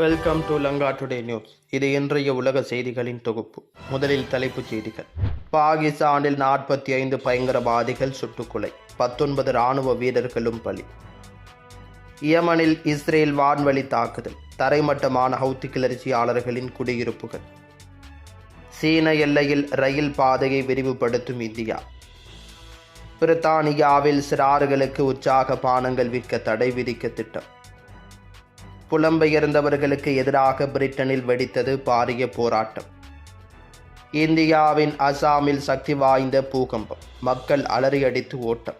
Welcome to Lanka today news இது இன்றைய உலக செய்திகளின் தொகுப்பு. முதலில் தலைப்புச் செய்திகள். பாகிஸ்தானில் நாற்பத்தி ஐந்து பயங்கரவாதிகள் சுட்டுக்கொலை. பத்தொன்பது ராணுவ வீரர்களும் பலி. யமனில் இஸ்ரேல் வான்வழி தாக்குதல். தரைமட்டமான ஹவுத்தி கிளர்ச்சியாளர்களின் குடியிருப்புகள். சீன எல்லையில் ரயில் பாதையை விரிவுபடுத்தும் இந்தியா. பிரித்தானியாவில் சிறார்களுக்கு உற்சாக பானங்கள் விற்க தடை விதிக்க திட்டம். புலம்பெயர்ந்தவர்களுக்கு எதிராக பிரிட்டனில் வெடித்தது பாரிய போராட்டம். இந்தியாவின் அசாமில் சக்தி வாய்ந்த பூகம்பம். மக்கள் அலறியடித்து ஓட்டம்.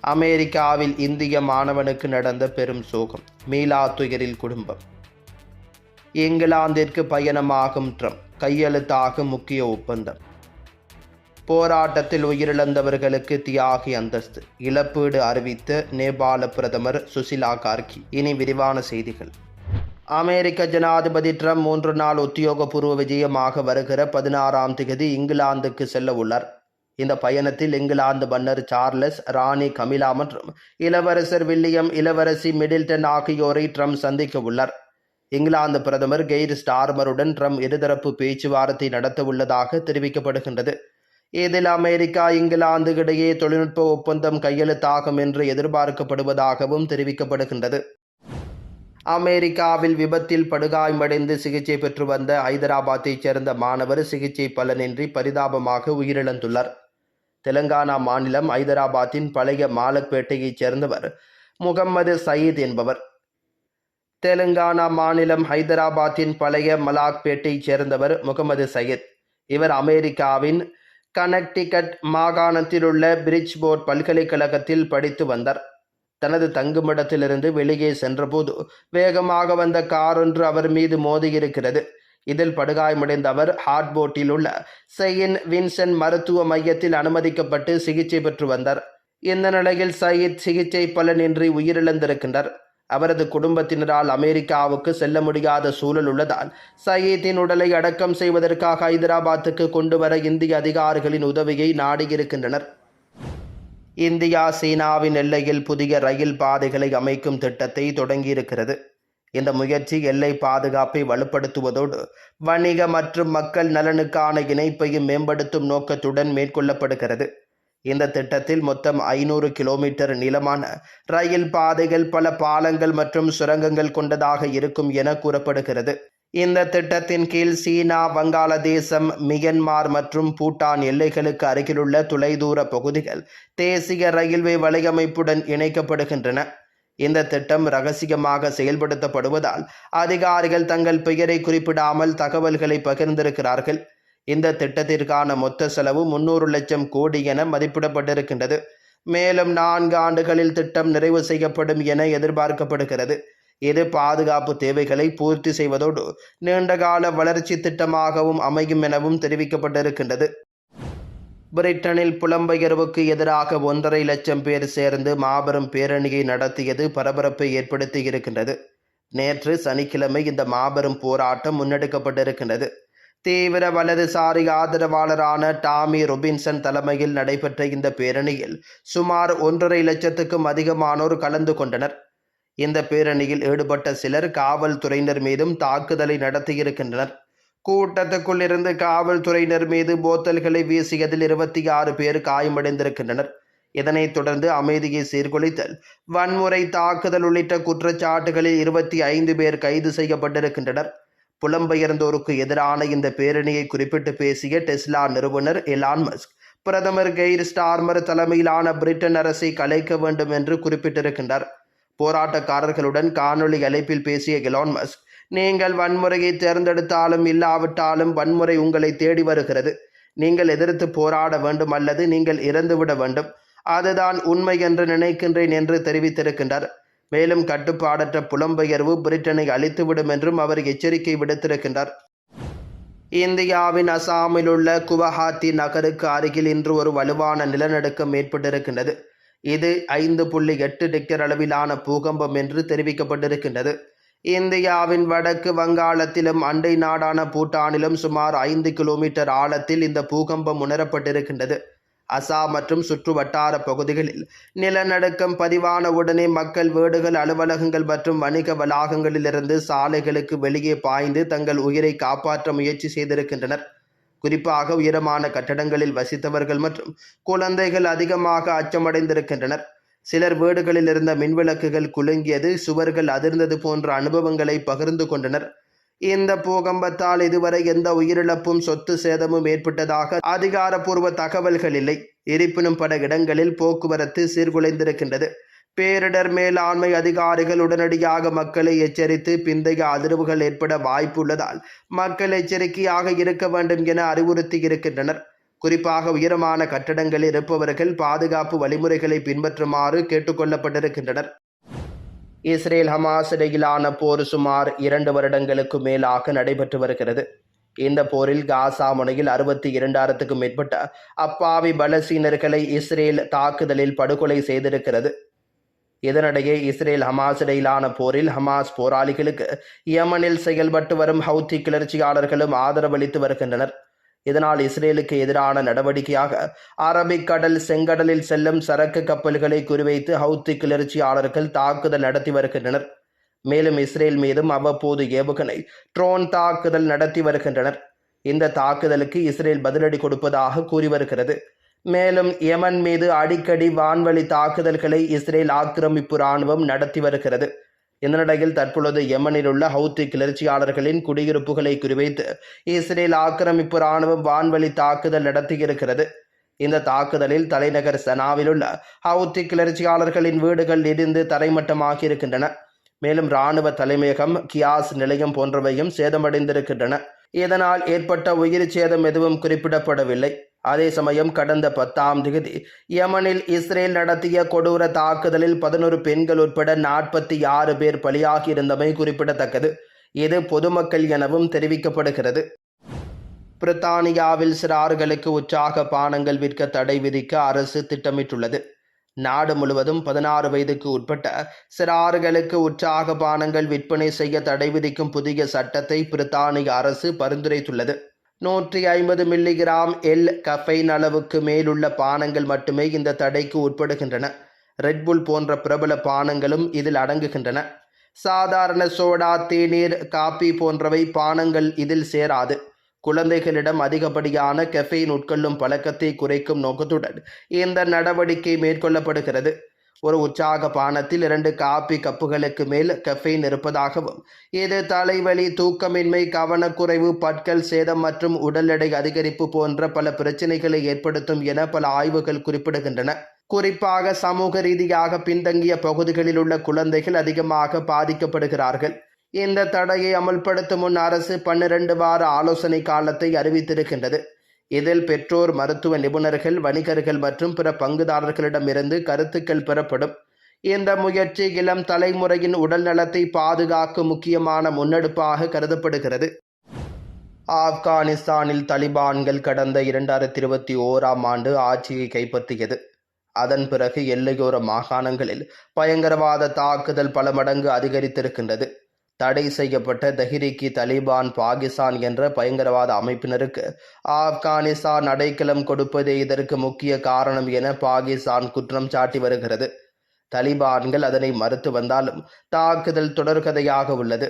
அமெரிக்காவில் இந்திய மாணவனுக்கு நடந்த பெரும் சோகம். மீளா துயரில் குடும்பம். இங்கிலாந்திற்கு பயணமாகும் ட்ரம்ப். கையெழுத்தாகும் முக்கிய ஒப்பந்தம். போராட்டத்தில் உயிரிழந்தவர்களுக்கு தியாகி அந்தஸ்து. இழப்பீடு அறிவித்த நேபாள பிரதமர் சுசிலா கார்கி. இனி விரிவான செய்திகள். அமெரிக்க ஜனாதிபதி ட்ரம்ப் மூன்று நாள் உத்தியோகபூர்வ விஜயமாக வருகிற பதினாறாம் திகதி இங்கிலாந்துக்கு செல்ல உள்ளார். இந்த பயணத்தில் இங்கிலாந்து மன்னர் சார்லஸ் ராணி கமிலா மற்றும் இளவரசர் வில்லியம் இளவரசி மிடில்டன் ஆகியோரை ட்ரம்ப் சந்திக்க உள்ளார். இங்கிலாந்து பிரதமர் கெய்ர் ஸ்டார்மருடன் ட்ரம்ப் இருதரப்பு பேச்சுவார்த்தை நடத்த உள்ளதாக தெரிவிக்கப்படுகின்றது. இதில் அமெரிக்கா இங்கிலாந்து இடையே தொழில்நுட்ப ஒப்பந்தம் கையெழுத்தாகும் என்று எதிர்பார்க்கப்படுவதாகவும் தெரிவிக்கப்படுகின்றது. அமெரிக்காவில் விபத்தில் படுகாயமடைந்து சிகிச்சை பெற்று வந்த ஐதராபாத்தைச் சேர்ந்த மாணவர் சிகிச்சை பலனின்றி பரிதாபமாக உயிரிழந்துள்ளார். தெலங்கானா மாநிலம் ஐதராபாத்தின் பழைய மாலக்பேட்டையைச் சேர்ந்தவர் முகம்மது சயீத் என்பவர். தெலுங்கானா மாநிலம் ஹைதராபாத்தின் பழைய மலாக்பேட்டையைச் சேர்ந்தவர் முகமது சயீத். இவர் அமெரிக்காவின் கனெக்டிகட் மாகாணத்திலுள்ள பிரிட்ஜ்போர்ட் பல்கலைக்கழகத்தில் படித்து வந்தார். தனது தங்குமிடத்திலிருந்து வெளியே சென்றபோது வேகமாக வந்த கார் ஒன்று அவர் மீது மோதியிருக்கிறது இதில் படுகாயமடைந்த அவர் ஹார்ட்போர்ட்டில் உள்ள செயின் வின்சென்ட் மருத்துவ மையத்தில் அனுமதிக்கப்பட்டு சிகிச்சை பெற்று வந்தார். இந்த நிலையில் சயீத் சிகிச்சை பலனின்றி உயிரிழந்திருக்கின்றார். அவரது குடும்பத்தினரால் அமெரிக்காவுக்கு செல்ல முடியாத சூழல் உள்ளதால் சயீத்தின் உடலை அடக்கம் செய்வதற்காக ஹைதராபாத்துக்கு கொண்டு வர இந்திய அதிகாரிகளின் உதவியை நாடியிருக்கின்றனர். இந்தியா சீனாவின் எல்லையில் புதிய ரயில் பாதைகளை அமைக்கும் திட்டத்தை தொடங்கியிருக்கிறது. இந்த முயற்சி எல்லை பாதுகாப்பை வலுப்படுத்துவதோடு வணிக மற்றும் மக்கள் நலனுக்கான இணைப்பையும் மேம்படுத்தும் நோக்கத்துடன் மேற்கொள்ளப்படுகிறது. இந்த திட்டத்தில் மொத்தம் ஐநூறு கிலோமீட்டர் நீளமான ரயில் பாதைகள் பல பாலங்கள் மற்றும் சுரங்கங்கள் கொண்டதாக இருக்கும் என கூறப்படுகிறது. இந்த திட்டத்தின் கீழ் சீனா வங்காளதேசம் மியன்மார் மற்றும் பூட்டான் எல்லைகளுக்கு அருகிலுள்ள தொலைதூர பகுதிகள் தேசிய ரயில்வே வலையமைப்புடன் இணைக்கப்படுகின்றன. இந்த திட்டம் ரகசியமாக செயல்படுத்தப்படுவதால் அதிகாரிகள் தங்கள் பெயரை குறிப்பிடாமல் தகவல்களை பகிர்ந்திருக்கிறார்கள். இந்த திட்டத்திற்கான மொத்த செலவு முன்னூறு லட்சம் கோடி என மதிப்பிடப்பட்டிருக்கின்றது. மேலும் நான்கு ஆண்டுகளில் திட்டம் நிறைவு செய்யப்படும் என எதிர்பார்க்கப்படுகிறது. இது பாதுகாப்பு தேவைகளை பூர்த்தி செய்வதோடு நீண்டகால வளர்ச்சி திட்டமாகவும் அமையும் எனவும் தெரிவிக்கப்பட்டிருக்கின்றது. பிரிட்டனில் புலம்பெயர்வுக்கு எதிராக ஒன்றரை லட்சம் பேர் சேர்ந்து மாபெரும் பேரணியை நடத்தியது பரபரப்பை ஏற்படுத்தி இருக்கின்றது. நேற்று சனிக்கிழமை இந்த மாபெரும் போராட்டம் முன்னெடுக்கப்பட்டிருக்கின்றது. தீவிர வலதுசாரி ஆதரவாளரான டாமி ரொபின்சன் தலைமையில் நடைபெற்ற இந்த பேரணியில் சுமார் ஒன்றரை லட்சத்துக்கும் அதிகமானோர் கலந்து கொண்டனர். இந்த பேரணியில் ஈடுபட்ட சிலர் காவல்துறையினர் மீதும் தாக்குதலை நடத்தியிருக்கின்றனர். கூட்டத்துக்குள் இருந்து காவல்துறையினர் மீது போத்தல்களை வீசியதில் இருபத்தி ஆறு பேர் காயமடைந்திருக்கின்றனர். இதனைத் தொடர்ந்து அமைதியை சீர்குலைத்தல் வன்முறை தாக்குதல் உள்ளிட்ட குற்றச்சாட்டுகளில் இருபத்தி ஐந்து பேர் கைது செய்யப்பட்டிருக்கின்றனர். புலம்பெயர்ந்தோருக்கு எதிரான இந்த பேரணியை குறிப்பிட்டு பேசிய டெஸ்லா நிறுவனர் எலான் மஸ்க் பிரதமர் கெய்ர் ஸ்டார்மர் தலைமையிலான பிரிட்டன் அரசை கலைக்க வேண்டும் என்று குறிப்பிட்டிருக்கின்றார். போராட்டக்காரர்களுடன் காணொளி அழைப்பில் பேசிய எலான் மஸ்க் நீங்கள் வன்முறையை தேர்ந்தெடுத்தாலும் இல்லாவிட்டாலும் வன்முறை உங்களை தேடி வருகிறது. நீங்கள் எதிர்த்து போராட வேண்டும் அல்லது நீங்கள் இறந்துவிட வேண்டும். அதுதான் உண்மை என்று நினைக்கின்றேன் என்று தெரிவித்திருக்கின்றார். மேலும் கட்டுப்பாடற்ற புலம்பெயர்வு பிரிட்டனை அழித்துவிடும் என்றும் அவர் எச்சரிக்கை விடுத்திருக்கின்றார். இந்தியாவின் அசாமில் உள்ள குவஹாத்தி நகருக்கு அருகில் இன்று ஒரு வலுவான நிலநடுக்கம் ஏற்பட்டிருக்கின்றது. இது ஐந்து புள்ளி எட்டு டிக்டர் அளவிலான பூகம்பம் என்று தெரிவிக்கப்பட்டிருக்கின்றது. இந்தியாவின் வடக்கு வங்காளத்திலும் அண்டை நாடான பூட்டானிலும் சுமார் ஐந்து கிலோமீட்டர் ஆழத்தில் இந்த பூகம்பம் உணரப்பட்டிருக்கின்றது. அசாம் மற்றும் சுற்று வட்டார பகுதிகளில் நிலநடுக்கம் பதிவான உடனே மக்கள் வீடுகள் அலுவலகங்கள் மற்றும் வணிக வளாகங்களிலிருந்து சாலைகளுக்கு வெளியே பாய்ந்து தங்கள் உயிரை காப்பாற்ற முயற்சி செய்திருக்கின்றனர். குறிப்பாக உயரமான கட்டடங்களில் வசித்தவர்கள் மற்றும் குழந்தைகள் அதிகமாக அச்சமடைந்திருக்கின்றனர். சிலர் வீடுகளில் இருந்த மின்விளக்குகள் குலுங்கியது சுவர்கள் அதிர்ந்தது போன்ற அனுபவங்களை பகிர்ந்து கொண்டனர். இந்த பூகம்பத்தால் இதுவரை எந்த உயிரிழப்பும் சொத்து சேதமும் ஏற்பட்டதாக அதிகாரப்பூர்வ தகவல்கள் இல்லை. இருப்பினும் பல இடங்களில் போக்குவரத்து சீர்குலைந்திருக்கின்றது. பேரிடர் மேலாண்மை அதிகாரிகள் உடனடியாக மக்களை எச்சரித்து பிந்தைய அதிர்வுகள் ஏற்பட வாய்ப்புள்ளதால் மக்கள் எச்சரிக்கையாக இருக்க வேண்டும் என அறிவுறுத்தி இருக்கின்றனர். குறிப்பாக உயரமான கட்டடங்களில் இருப்பவர்கள் பாதுகாப்பு வழிமுறைகளை பின்பற்றுமாறு கேட்டுக்கொள்ளப்பட்டிருக்கின்றனர் இஸ்ரேல் ஹமாஸ் இடையிலான போர் சுமார் இரண்டு வருடங்களுக்கு மேலாக நடைபெற்று வருகிறது. இந்த போரில் காசா முனையில் அறுபத்தி இரண்டாயிரத்துக்கும் மேற்பட்ட அப்பாவி பலசீனர்களை இஸ்ரேல் தாக்குதலில் படுகொலை செய்திருக்கிறது. இதனிடையே இஸ்ரேல் ஹமாஸ் இடையிலான போரில் ஹமாஸ் போராளிகளுக்கு யமனில் செயல்பட்டு வரும் ஹவுத்தி கிளர்ச்சியாளர்களும் ஆதரவளித்து வருகின்றனர். இதனால் இஸ்ரேலுக்கு எதிரான நடவடிக்கையாக அரபிக்கடல் செங்கடலில் செல்லும் சரக்கு கப்பல்களை குறிவைத்து ஹவுத்தி கிளர்ச்சியாளர்கள் தாக்குதல் நடத்தி வருகின்றனர். மேலும் இஸ்ரேல் மீதும் அவ்வப்போது ஏவுகணை ட்ரோன் தாக்குதல் நடத்தி வருகின்றனர். இந்த தாக்குதலுக்கு இஸ்ரேல் பதிலடி கொடுப்பதாக கூறி வருகிறது. மேலும் யமன் மீது அடிக்கடி வான்வழி தாக்குதல்களை இஸ்ரேல் ஆக்கிரமிப்பு ராணுவம் நடத்தி வருகிறது. இந்த நிலையில் தற்பொழுது யமனில் உள்ள ஹவுத்தி கிளர்ச்சியாளர்களின் குடியிருப்புகளை குறிவைத்து இஸ்ரேல் ஆக்கிரமிப்பு ராணுவம் வான்வழி தாக்குதல் நடத்தியிருக்கிறது. இந்த தாக்குதலில் தலைநகர் சனாவில் உள்ள ஹவுத்தி கிளர்ச்சியாளர்களின் வீடுகள் இடிந்து தரைமட்டமாகி இருக்கின்றன மேலும் இராணுவ தலைமையகம் கியாஸ் நிலையம் போன்றவையும் சேதமடைந்திருக்கின்றன. இதனால் ஏற்பட்ட உயிர் சேதம் எதுவும் குறிப்பிடப்படவில்லை. அதே சமயம் கடந்த பத்தாம் தேதி யமனில் இஸ்ரேல் நடத்திய கொடூர தாக்குதலில் பதினொரு பெண்கள் உட்பட நாற்பத்தி ஆறு பேர் பலியாகியிருந்தமை குறிப்பிடத்தக்கது. இது பொதுமக்கள் எனவும் தெரிவிக்கப்படுகிறது. பிரித்தானியாவில் சிறார்களுக்கு உற்சாக பானங்கள் விற்க தடை விதிக்க அரசு திட்டமிட்டுள்ளது. நாடு முழுவதும் பதினாறு வயதுக்கு உட்பட்ட சிறார்களுக்கு உற்சாக பானங்கள் விற்பனை செய்ய தடை விதிக்கும் புதிய சட்டத்தை பிரித்தானிய அரசு பரிந்துரைத்துள்ளது. நூற்றி ஐம்பது மில்லிகிராம் எல் கஃபைன் அளவுக்கு மேலுள்ள பானங்கள் மட்டுமே இந்த தடைக்கு உட்படுகின்றன. ரெட்புல் போன்ற பிரபல பானங்களும் இதில் அடங்குகின்றன. சாதாரண சோடா தேநீர் காபி போன்றவை பானங்கள் இதில் சேராது. குழந்தைகளிடம் அதிகப்படியான கெஃபைன் உட்கொள்ளும் பழக்கத்தை குறைக்கும் நோக்கத்துடன் இந்த நடவடிக்கை மேற்கொள்ளப்படுகிறது. ஒரு உற்சாக பானத்தில் இரண்டு காபி கப்புகளுக்கு மேல் கெஃபைன் இருப்பதாகவும் இது தலைவலி தூக்கமின்மை கவனக்குறைவு பற்கள் சேதம் மற்றும் உடல் எடை அதிகரிப்பு போன்ற பல பிரச்சனைகளை ஏற்படுத்தும் என பல ஆய்வுகள் குறிப்பிடுகின்றன. குறிப்பாக சமூக ரீதியாக பின்தங்கிய பகுதிகளில் உள்ள குழந்தைகள் அதிகமாக பாதிக்கப்படுகிறார்கள். இந்த தடையை அமல்படுத்தும் முன் அரசு பன்னிரண்டு வார ஆலோசனை காலத்தை அறிவித்திருக்கின்றது. இதில் பெற்றோர் மருத்துவ நிபுணர்கள் வணிகர்கள் மற்றும் பிற பங்குதாரர்களிடமிருந்து கருத்துக்கள் பெறப்படும். இந்த முயற்சி இளம் தலைமுறையின் உடல் நலத்தை பாதுகாக்கும் முக்கியமான முன்னெடுப்பாக கருதப்படுகிறது. ஆப்கானிஸ்தானில் தலிபான்கள் கடந்த இரண்டாயிரத்தி இருபத்தி ஓராம் ஆண்டு ஆட்சியை கைப்பற்றியது. அதன் பிறகு எல்லையோர மாகாணங்களில் பயங்கரவாத தாக்குதல் பல மடங்கு அதிகரித்திருக்கின்றது. தடை செய்யப்பட்ட தஹிரிக்கி தலிபான் பாகிஸ்தான் என்ற பயங்கரவாத அமைப்பினருக்கு ஆப்கானிஸ்தான் அடைக்கலம் கொடுப்பதே இதற்கு முக்கிய காரணம் என பாகிஸ்தான் குற்றம் சாட்டி வருகிறது. தலிபான்கள் அதனை மறுத்து வந்தாலும் தாக்குதல் தொடர்கதையாக உள்ளது.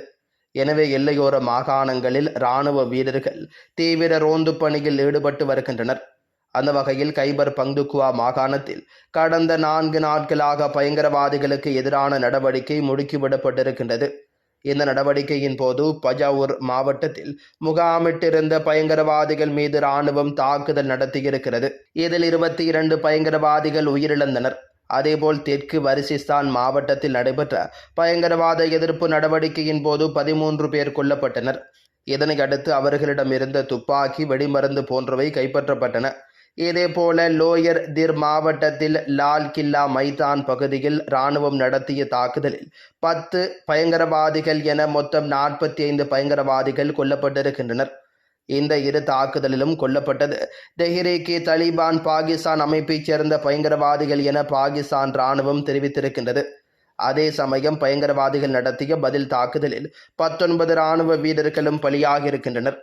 எனவே எல்லையோர மாகாணங்களில் இராணுவ வீரர்கள் தீவிர ரோந்து பணியில் ஈடுபட்டு வருகின்றனர். அந்த வகையில் கைபர் பங்துக்குவா மாகாணத்தில் கடந்த நான்கு நாட்களாக பயங்கரவாதிகளுக்கு எதிரான நடவடிக்கை முடுக்கிவிடப்பட்டிருக்கின்றது. இந்த நடவடிக்கையின் போது பஜாவூர் மாவட்டத்தில் முகாமிட்டிருந்த பயங்கரவாதிகள் மீது ராணுவம் தாக்குதல் நடத்தியிருக்கிறது. இதில் இருபத்தி இரண்டு பயங்கரவாதிகள் உயிரிழந்தனர். அதேபோல் தெற்கு வரிசிஸ்தான் மாவட்டத்தில் நடைபெற்ற பயங்கரவாத எதிர்ப்பு நடவடிக்கையின் போது பதிமூன்று பேர் கொல்லப்பட்டனர். இதனை அடுத்து அவர்களிடம் இருந்த துப்பாக்கி வெடிமருந்து போன்றவை கைப்பற்றப்பட்டன. இதேபோல லோயர் திர் மாவட்டத்தில் லால் கில்லா மைதான் பகுதியில் இராணுவம் நடத்திய தாக்குதலில் பத்து பயங்கரவாதிகள் என மொத்தம் நாற்பத்தி ஐந்து பயங்கரவாதிகள் கொல்லப்பட்டிருக்கின்றனர். இந்த இரு தாக்குதலிலும் கொல்லப்பட்டது தெஹ்ரீக்கி தலிபான் பாகிஸ்தான் அமைப்பைச் சேர்ந்த பயங்கரவாதிகள் என பாகிஸ்தான் இராணுவம் தெரிவித்திருக்கின்றது. அதே சமயம் பயங்கரவாதிகள் நடத்திய பதில் தாக்குதலில் பத்தொன்பது இராணுவ வீரர்களும் பலியாகியிருக்கின்றனர்.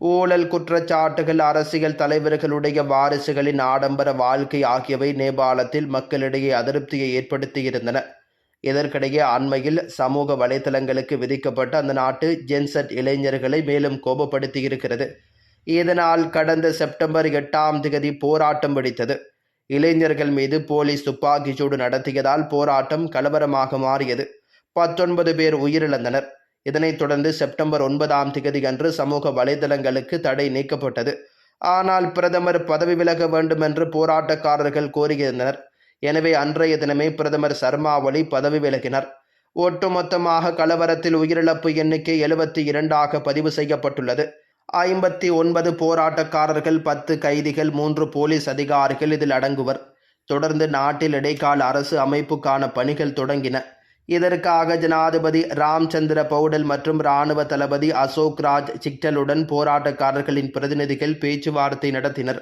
ஊழல் குற்றச்சாட்டுகள் அரசியல் தலைவர்களுடைய வாரிசுகளின் ஆடம்பர வாழ்க்கை ஆகியவை நேபாளத்தில் மக்களிடையே அதிருப்தியை ஏற்படுத்தியிருந்தன. இதற்கிடையே அண்மையில் சமூக வலைதளங்களுக்கு விதிக்கப்பட்ட அந்த நாட்டு ஜென்செட் இளைஞர்களை மேலும் கோபப்படுத்தியிருக்கிறது. இதனால் கடந்த செப்டம்பர் எட்டாம் தேதி போராட்டம் வெடித்தது. இளைஞர்கள் மீது போலீஸ் துப்பாக்கிச்சூடு நடத்தியதால் போராட்டம் கலவரமாக மாறியது. பத்தொன்பது பேர் உயிரிழந்தனர். இதனைத் தொடர்ந்து செப்டம்பர் ஒன்பதாம் தேதி அன்று சமூக வலைதளங்களுக்கு தடை நீக்கப்பட்டது. ஆனால் பிரதமர் பதவி விலக வேண்டும் என்று போராட்டக்காரர்கள் கோரியிருந்தனர். எனவே அன்றைய தினமே பிரதமர் சர்மா ஒலி பதவி விலகினர். ஒட்டுமொத்தமாக கலவரத்தில் உயிரிழப்பு எண்ணிக்கை எழுபத்தி இரண்டாக பதிவு செய்யப்பட்டுள்ளது. ஐம்பத்தி ஒன்பது போராட்டக்காரர்கள் பத்து கைதிகள் மூன்று போலீஸ் அதிகாரிகள் இதில் அடங்குவர். தொடர்ந்து நாட்டில் இடைக்கால அரசு அமைப்புக்கான பணிகள் தொடங்கின. இதற்காக ஜனாதிபதி ராம்சந்திர பௌடல் மற்றும் இராணுவ தளபதி அசோக் ராஜ் சிக்டலுடன் போராட்டக்காரர்களின் பிரதிநிதிகள் பேச்சுவார்த்தை நடத்தினர்.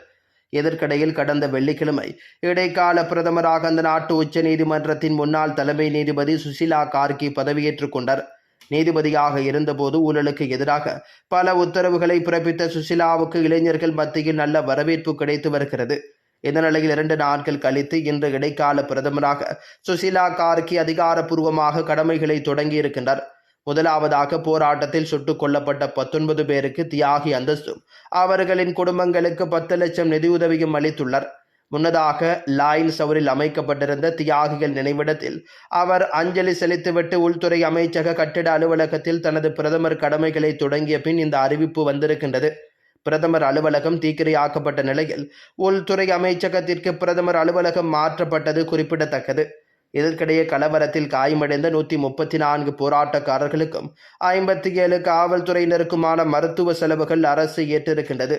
இதற்கிடையில் கடந்த வெள்ளிக்கிழமை இடைக்கால பிரதமராக அந்த நாட்டு உச்சநீதிமன்றத்தின் முன்னாள் தலைமை நீதிபதி சுசிலா கார்கி பதவியேற்றுக் கொண்டார். நீதிபதியாக இருந்தபோது ஊழலுக்கு எதிராக பல உத்தரவுகளை பிறப்பித்த சுசிலாவுக்கு இளைஞர்கள் மத்தியில் நல்ல வரவேற்பு கிடைத்து வருகிறது. இந்த நிலையில் இரண்டு நாட்கள் கழித்து இன்று இடைக்கால பிரதமராக சுசிலா கார்கி அதிகாரப்பூர்வமாக கடமைகளை தொடங்கியிருக்கின்றார். முதலாவதாக போராட்டத்தில் சுட்டுக் கொல்லப்பட்ட பத்தொன்பது பேருக்கு தியாகி அந்தஸ்தும் அவர்களின் குடும்பங்களுக்கு பத்து லட்சம் நிதியுதவியும் அளித்துள்ளார். முன்னதாக லாயின் சவரில் அமைக்கப்பட்டிருந்த தியாகிகள் நினைவிடத்தில் அவர் அஞ்சலி செலுத்திவிட்டு உள்துறை அமைச்சக கட்டிட அலுவலகத்தில் தனது பிரதமர் கடமைகளை தொடங்கிய பின் இந்த அறிவிப்பு வந்திருக்கின்றது. பிரதமர் அலுவலகம் தீக்கிரையாக்கப்பட்ட நிலையில் உள்துறை அமைச்சகத்திற்கு பிரதமர் அலுவலகம் மாற்றப்பட்டது குறிப்பிடத்தக்கது. இதற்கிடையே கலவரத்தில் காயமடைந்த நூற்றி முப்பத்தி நான்கு போராட்டக்காரர்களுக்கும் ஐம்பத்தி ஏழு காவல்துறையினருக்குமான மருத்துவ செலவுகள் அரசு ஏற்றிருக்கின்றது.